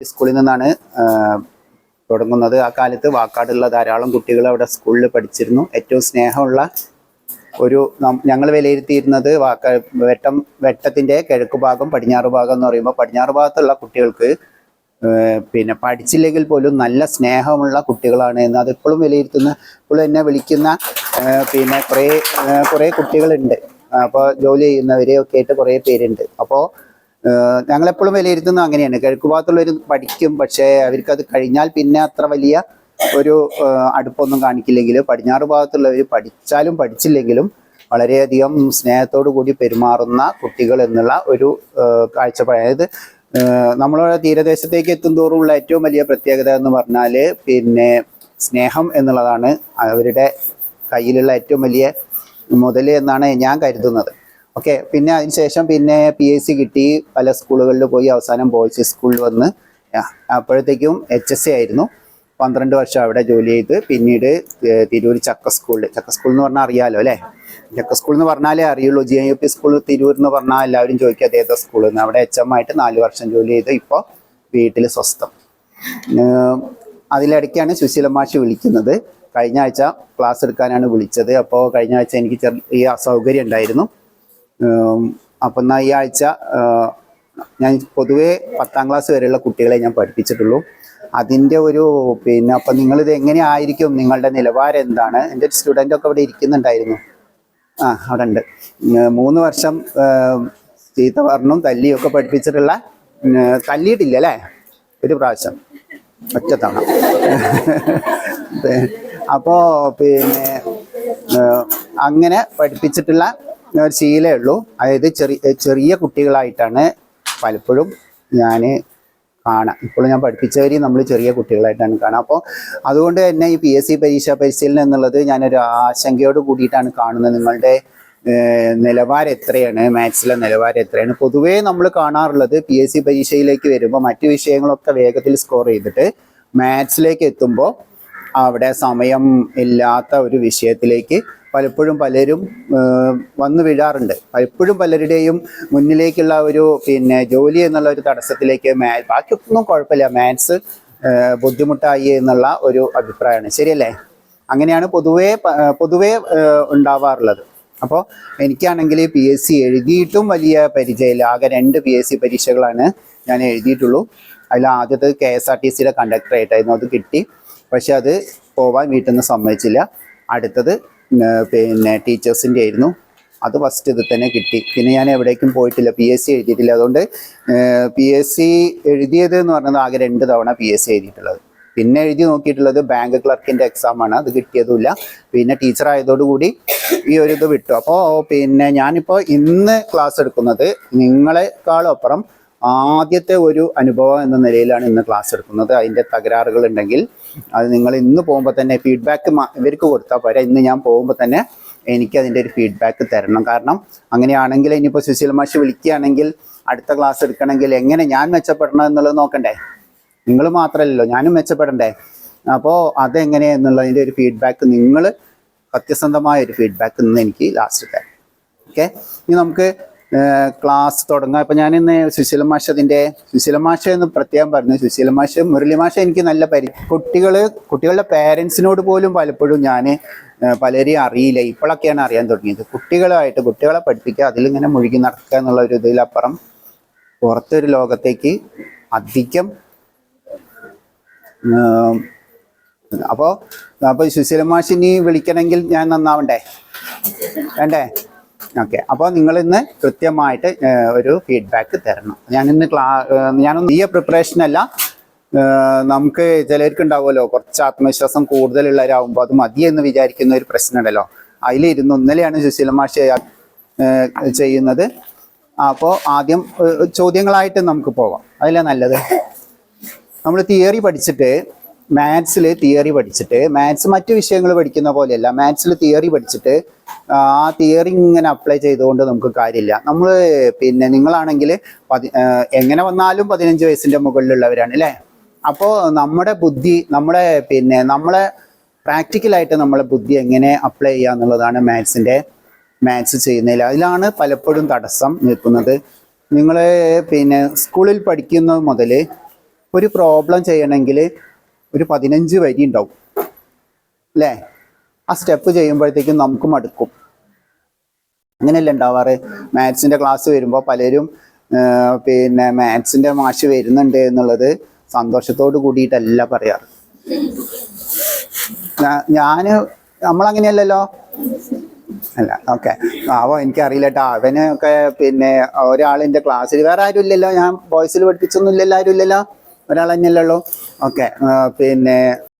സ്കൂളിൽ നിന്നാണ് തുടങ്ങുന്നത്. ആ കാലത്ത് വാക്കാടുള്ള ധാരാളം കുട്ടികൾ അവിടെ സ്കൂളിൽ പഠിച്ചിരുന്നു. ഏറ്റവും സ്നേഹമുള്ള ഒരു ഞങ്ങൾ വിലയിരുത്തിയിരുന്നത് വാക്ക വെട്ടം വെട്ടത്തിന്റെ കിഴക്ക് ഭാഗം പടിഞ്ഞാറ് ഭാഗം എന്ന് പറയുമ്പോൾ പടിഞ്ഞാറ് ഭാഗത്തുള്ള കുട്ടികൾക്ക് പിന്നെ പഠിച്ചില്ലെങ്കിൽ പോലും നല്ല സ്നേഹമുള്ള കുട്ടികളാണ് എന്ന് അതിപ്പോഴും വിലയിരുത്തുന്ന ഇപ്പോഴും എന്നെ വിളിക്കുന്ന പിന്നെ കുറേ കുറേ കുട്ടികളുണ്ട്. അപ്പോൾ ജോലി ചെയ്യുന്നവരെയൊക്കെ ആയിട്ട് കുറേ പേരുണ്ട്. അപ്പോൾ ഞങ്ങളെപ്പോഴും വിലയിരുത്തുന്നത് അങ്ങനെയാണ്. കിഴക്ക് ഭാഗത്തുള്ളവർ പഠിക്കും പക്ഷേ അവർക്കത് കഴിഞ്ഞാൽ പിന്നെ അത്ര വലിയ ഒരു അടുപ്പൊന്നും കാണിക്കില്ലെങ്കിൽ പടിഞ്ഞാറ് ഭാഗത്തുള്ളവർ പഠിച്ചാലും പഠിച്ചില്ലെങ്കിലും വളരെയധികം സ്നേഹത്തോടു കൂടി പെരുമാറുന്ന കുട്ടികൾ എന്നുള്ള ഒരു കാഴ്ചപ്പാട്. അതായത് നമ്മളെ തീരദേശത്തേക്ക് എത്തും തോറുമുള്ള ഏറ്റവും വലിയ പ്രത്യേകത എന്ന് പറഞ്ഞാൽ പിന്നെ സ്നേഹം എന്നുള്ളതാണ് അവരുടെ കയ്യിലുള്ള ഏറ്റവും വലിയ മുതൽ എന്നാണ് ഞാൻ കരുതുന്നത്. ഓക്കെ പിന്നെ അതിനുശേഷം പിന്നെ പി എസ് സി കിട്ടി. പല സ്കൂളുകളിൽ പോയി അവസാനം ബോയ്സ് സ്കൂളിൽ വന്ന് അപ്പോഴത്തേക്കും എച്ച് എസ് സി ആയിരുന്നു. പന്ത്രണ്ട് വർഷം അവിടെ ജോലി ചെയ്ത്. പിന്നീട് തിരൂർ ചക്ക സ്കൂളിൽ ചക്ക സ്കൂൾ എന്ന് പറഞ്ഞാൽ അറിയാലോ അല്ലേ? ചക്ക സ്കൂൾ എന്ന് പറഞ്ഞാലേ അറിയുള്ളൂ. G U P school Tirur എന്ന് പറഞ്ഞാൽ എല്ലാവരും ചോദിക്കുക അതേത സ്കൂളിൽ നിന്ന് അവിടെ എച്ച് എം ആയിട്ട് നാല് വർഷം ജോലി ചെയ്ത് ഇപ്പോൾ വീട്ടിൽ സ്വസ്ഥം. അതിലിടയ്ക്കാണ് സുശീല മാഷ് വിളിക്കുന്നത്. കഴിഞ്ഞ ആഴ്ച ക്ലാസ് എടുക്കാനാണ് വിളിച്ചത്. അപ്പോൾ കഴിഞ്ഞ ആഴ്ച എനിക്ക് ചെറിയ അസൗകര്യം ഉണ്ടായിരുന്നു. അപ്പം എന്നാൽ ഈ ആഴ്ച ഞാൻ പൊതുവേ പത്താം ക്ലാസ് വരെയുള്ള കുട്ടികളെ ഞാൻ പഠിപ്പിച്ചിട്ടുള്ളൂ. അതിന്റെ ഒരു പിന്നെ അപ്പം നിങ്ങളിത് എങ്ങനെ ആയിരിക്കും? നിങ്ങളുടെ നിലവാരം എന്താണ്? എന്റെ ഒരു സ്റ്റുഡന്റ് ഒക്കെ ഇവിടെ ഇരിക്കുന്നുണ്ടായിരുന്നു. ആ അവിടെ ഉണ്ട്. മൂന്ന് വർഷം ചീത്ത പറഞ്ഞും തല്ലിയും ഒക്കെ പഠിപ്പിച്ചിട്ടുള്ള തല്ലിയിട്ടില്ല അല്ലേ? ഒരു പ്രാവശ്യം. ഒറ്റ തവണ. അപ്പോൾ പിന്നെ അങ്ങനെ പഠിപ്പിച്ചിട്ടുള്ള ഒരു ശീലമേ ഉള്ളൂ. അതായത് ചെറിയ ചെറിയ കുട്ടികളായിട്ടാണ് പലപ്പോഴും ഞാൻ കാണാം. ഇപ്പോഴും ഞാൻ പഠിപ്പിച്ചവരെയും നമ്മൾ ചെറിയ കുട്ടികളായിട്ടാണ് കാണാം. അപ്പോൾ അതുകൊണ്ട് തന്നെ ഈ പി എസ് സി പരീക്ഷ പരിശീലനം എന്നുള്ളത് ഞാനൊരു ആശങ്കയോട് കൂടിയിട്ടാണ് കാണുന്നത്. നിങ്ങളുടെ നിലവാരം എത്രയാണ്? മാത്സിലെ നിലവാരം എത്രയാണ്? പൊതുവേ നമ്മൾ കാണാറുള്ളത് പി എസ് സി പരീക്ഷയിലേക്ക് വരുമ്പോൾ മറ്റു വിഷയങ്ങളൊക്കെ വേഗത്തിൽ സ്കോർ ചെയ്തിട്ട് മാത്സിലേക്ക് എത്തുമ്പോൾ അവിടെ സമയം ഇല്ലാത്ത ഒരു വിഷയത്തിലേക്ക് പലപ്പോഴും പലരും വന്നു വീഴാറുണ്ട്. പലപ്പോഴും പലരുടെയും മുന്നിലേക്കുള്ള ഒരു പിന്നെ ജോലി എന്നുള്ള ഒരു തടസ്സത്തിലേക്ക് മാ ബാക്കിയൊന്നും കുഴപ്പമില്ല. മാത്സ് ബുദ്ധിമുട്ടായി എന്നുള്ള ഒരു അഭിപ്രായമാണ്. ശരിയല്ലേ? അങ്ങനെയാണ് പൊതുവേ പൊതുവേ ഉണ്ടാവാറുള്ളത്. അപ്പോൾ എനിക്കാണെങ്കിൽ പി എസ് സി എഴുതിയിട്ടും വലിയ പരിചയമില്ല. ആകെ രണ്ട് പി എസ് സി പരീക്ഷകളാണ് ഞാൻ എഴുതിയിട്ടുള്ളൂ. അതിൽ ആദ്യത്തെ കെ എസ് ആർ ടി സിയുടെ കണ്ടക്ടറായിട്ടായിരുന്നു അത് കിട്ടി. പക്ഷെ അത് പോവാൻ വീട്ടിൽ നിന്ന് സമ്മതിച്ചില്ല. അടുത്തത് പിന്നെ ടീച്ചേഴ്സിന്റെ ആയിരുന്നു. അത് ഫസ്റ്റ് ഇത് തന്നെ കിട്ടി. പിന്നെ ഞാൻ എവിടേക്കും പോയിട്ടില്ല. പി എസ് സി എഴുതിയിട്ടില്ല. അതുകൊണ്ട് പി എസ് സി എഴുതിയത് എന്ന് പറഞ്ഞത് ആകെ രണ്ട് തവണ പി എസ് സി എഴുതിയിട്ടുള്ളത്. പിന്നെ എഴുതി നോക്കിയിട്ടുള്ളത് ബാങ്ക് ക്ലർക്കിന്റെ എക്സാം ആണ്. അത് കിട്ടിയതുമില്ല. പിന്നെ ടീച്ചർ ആയതോടുകൂടി ഈ ഒരു ഇത് വിട്ടു. അപ്പോൾ പിന്നെ ഞാനിപ്പോൾ ഇന്ന് ക്ലാസ് എടുക്കുന്നത് നിങ്ങളെക്കാളും അപ്പുറം ആദ്യത്തെ ഒരു അനുഭവം എന്ന നിലയിലാണ് ഇന്ന് ക്ലാസ് എടുക്കുന്നത്. അതിന്റെ തകരാറുകൾ ഉണ്ടെങ്കിൽ അത് നിങ്ങൾ ഇന്ന് പോകുമ്പോൾ തന്നെ ഫീഡ്ബാക്ക് ഇവർക്ക് കൊടുത്താൽ പോരാ. ഇന്ന് ഞാൻ പോകുമ്പോൾ തന്നെ എനിക്ക് അതിന്റെ ഒരു ഫീഡ്ബാക്ക് തരണം. കാരണം അങ്ങനെയാണെങ്കിൽ ഇനിയിപ്പോൾ സുശീൽ മാഷ് വിളിക്കുകയാണെങ്കിൽ അടുത്ത ക്ലാസ് എടുക്കണമെങ്കിൽ എങ്ങനെ ഞാൻ മെച്ചപ്പെടണം എന്നുള്ളത് നോക്കണ്ടേ? നിങ്ങൾ മാത്രമല്ലല്ലോ ഞാനും മെച്ചപ്പെടണ്ടേ? അപ്പോൾ അതെങ്ങനെ എന്നുള്ളതിന്റെ ഒരു ഫീഡ്ബാക്ക് നിങ്ങൾ സത്യസന്ധമായ ഒരു ഫീഡ്ബാക്ക് ഇന്ന് എനിക്ക് ലാസ്റ്റ് തരാം. ഓക്കെ ഇനി നമുക്ക് ക്ലാസ് തുടങ്ങാം. ഇപ്പം ഞാൻ ഇന്ന് സുശീല മാഷ് സുശീല മാഷ എന്ന് പ്രത്യേകം പറഞ്ഞു സുശീല മാഷ് മുരളി മാഷ എനിക്ക് നല്ല പരി കുട്ടികൾ കുട്ടികളുടെ പേരൻസിനോട് പോലും പലപ്പോഴും ഞാൻ പലരെയും അറിയില്ല. ഇപ്പോഴൊക്കെയാണ് അറിയാൻ തുടങ്ങിയത്. കുട്ടികളായിട്ട് കുട്ടികളെ പഠിപ്പിക്കുക അതിലിങ്ങനെ മുഴുകി നടക്കുക എന്നുള്ള ഒരു ഇതിലപ്പുറം പുറത്തൊരു ലോകത്തേക്ക് അധികം അപ്പോൾ അപ്പോൾ അപ്പൊ സുശീല മാഷിനി വിളിക്കണമെങ്കിൽ ഞാൻ നന്നാവണ്ടേ? വേണ്ടേ? ഓക്കെ അപ്പോൾ നിങ്ങൾ ഇന്ന് കൃത്യമായിട്ട് ഒരു ഫീഡ്ബാക്ക് തരണം. ഞാനിന്ന് ക്ലാ ഞാനൊന്ന് ഈ പ്രിപ്പറേഷനല്ല നമുക്ക് ചിലർക്ക് ഉണ്ടാവുമല്ലോ കുറച്ച് ആത്മവിശ്വാസം കൂടുതലുള്ളവരാകുമ്പോൾ അത് മതി എന്ന് വിചാരിക്കുന്ന ഒരു പ്രശ്നമുണ്ടല്ലോ. അതിലിരുന്ന് ഇന്നലെയാണ് സുശീല ചെയ്യുന്നത്. അപ്പോൾ ആദ്യം ചോദ്യങ്ങളായിട്ട് നമുക്ക് പോവാം. അതിലെ നല്ലത്? നമ്മൾ തിയറി പഠിച്ചിട്ട് മാത്സിൽ തിയറി പഠിച്ചിട്ട് മാത്സ് മറ്റു വിഷയങ്ങൾ പഠിക്കുന്ന പോലെയല്ല. മാത്സിൽ തിയറി പഠിച്ചിട്ട് ആ തിയറി ഇങ്ങനെ അപ്ലൈ ചെയ്തുകൊണ്ട് നമുക്ക് കാര്യമില്ല. നമ്മൾ പിന്നെ നിങ്ങളാണെങ്കിൽ പതി എങ്ങനെ വന്നാലും പതിനഞ്ച് വയസ്സിന്റെ മുകളിലുള്ളവരാണ് അല്ലേ? അപ്പോൾ നമ്മുടെ ബുദ്ധി നമ്മുടെ പിന്നെ നമ്മളെ പ്രാക്ടിക്കലായിട്ട് നമ്മളെ ബുദ്ധി എങ്ങനെ അപ്ലൈ ചെയ്യുക എന്നുള്ളതാണ് മാത്സിന്റെ മാത്സ് ചെയ്യുന്നതിൽ. അതിലാണ് പലപ്പോഴും തടസ്സം നിൽക്കുന്നത്. നിങ്ങൾ പിന്നെ സ്കൂളിൽ പഠിക്കുന്നത് മുതൽ ഒരു പ്രോബ്ലം ചെയ്യണമെങ്കിൽ ഒരു പതിനഞ്ച് വരി ഉണ്ടാവും. അല്ലേ ആ സ്റ്റെപ്പ് ചെയ്യുമ്പോഴത്തേക്കും നമുക്ക് മടുക്കും അങ്ങനെയല്ലേ ഉണ്ടാവാറ്? മാത്സിന്റെ ക്ലാസ് വരുമ്പോൾ പലരും പിന്നെ മാത്സിന്റെ മാഷ് വരുന്നുണ്ട് എന്നുള്ളത് സന്തോഷത്തോട് കൂടിയിട്ടല്ല പറയാറ്. ഞാൻ നമ്മളങ്ങനെയല്ലല്ലോ? അല്ല ഓക്കെ ആവോ എനിക്കറിയില്ല കേട്ടോ അവനൊക്കെ പിന്നെ ഒരാളിന്റെ ക്ലാസ്സിൽ വേറെ ആരും ഇല്ലല്ലോ ഞാൻ ബോയ്സിൽ പഠിപ്പിച്ചൊന്നും ഇല്ലല്ലോ ആരും ഇല്ലല്ലോ ഉള്ളൂ? ഓക്കെ പിന്നെ